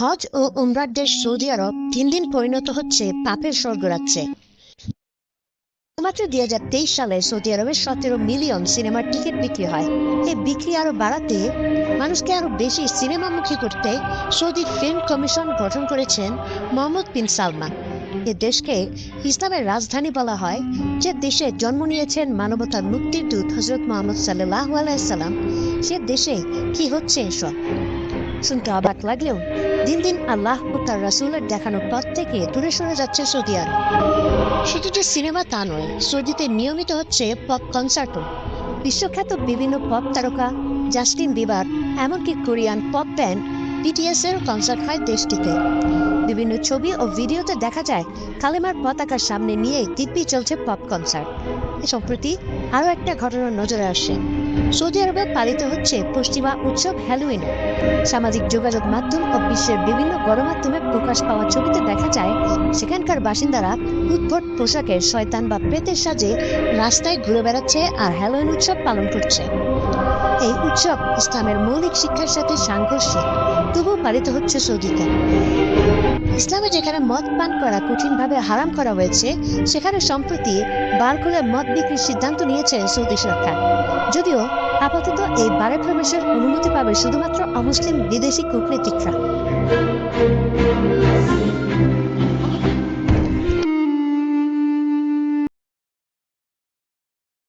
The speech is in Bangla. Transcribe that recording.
হজ ও উমরার দেশ সৌদি আরব দিন দিন পরিণত হচ্ছে পাপের স্বর্গরাজ্যে। মাত্র দুই হাজার তেইশ সালে সৌদি আরবে সতেরো মিলিয়ন সিনেমার টিকিট বিক্রি হয়। এই বিক্রি আরও বাড়াতে মানুষকে আরও বেশি সিনেমামুখী করতে সৌদি ফিল্ম কমিশন গঠন করেছেন মোহাম্মদ বিন সালমান। এ দেশকে ইসলামের রাজধানী বলা হয়, যে দেশে জন্ম নিয়েছেন মানবতার মুক্তির দূত হজরত মোহাম্মদ সাল্লাহ আলাইসাল্লাম সে দেশে কি হচ্ছে এসব? শুনতে অবাক লাগলেও দিন দিন আল্লাহ ও তার রাসুলের দেখানো পথ থেকে দূরে সরে যাচ্ছে সৌদি আরব। শুধু যে সিনেমা তা নয়, সৌদিতে নিয়মিত হচ্ছে পপ কনসার্টও বিশ্বখ্যাত বিভিন্ন পপ তারকা জাস্টিন বিবার এমনকি কোরিয়ান পপ ব্যান্ড বিটিএস এর কনসার্ট হয় দেশটিতে। বিভিন্ন ছবি ও ভিডিওতে দেখা যায়, কালেমার পতাকার সামনে নিয়ে দিব্যি চলছে পপ কনসার্ট সম্প্রতি আরও একটা ঘটনার নজরে আসে। সৌদি আরবে পালিত হচ্ছে পশ্চিমা উৎসব হ্যালোইন সামাজিক যোগাযোগ মাধ্যম ও বিশ্বের বিভিন্ন গণমাধ্যমে প্রকাশ পাওয়া ছবিতে দেখা যায়, সেখানকার বাসিন্দারা উদ্ভট পোশাকে শয়তান বা প্রেতের সাজে রাস্তায় ঘুরে বেড়াচ্ছে আর হ্যালোইন উৎসব পালন করছে। এই উৎসব ইসলামের মৌলিক শিক্ষার সাথে সাংঘর্ষিক, তবুও পালিত হচ্ছে সৌদিতে। ইসলামে যেখানে মদ পান করা কঠিনভাবে হারাম করা হয়েছে, সেখানে সম্প্রতি বার মদ বিক্রির সিদ্ধান্ত নিয়েছে সৌদি সরকার। যদিও আপাতত এই বারে প্রবেশের অনুমতি পাবে শুধুমাত্র অমুসলিম বিদেশি কূটনীতিকরা।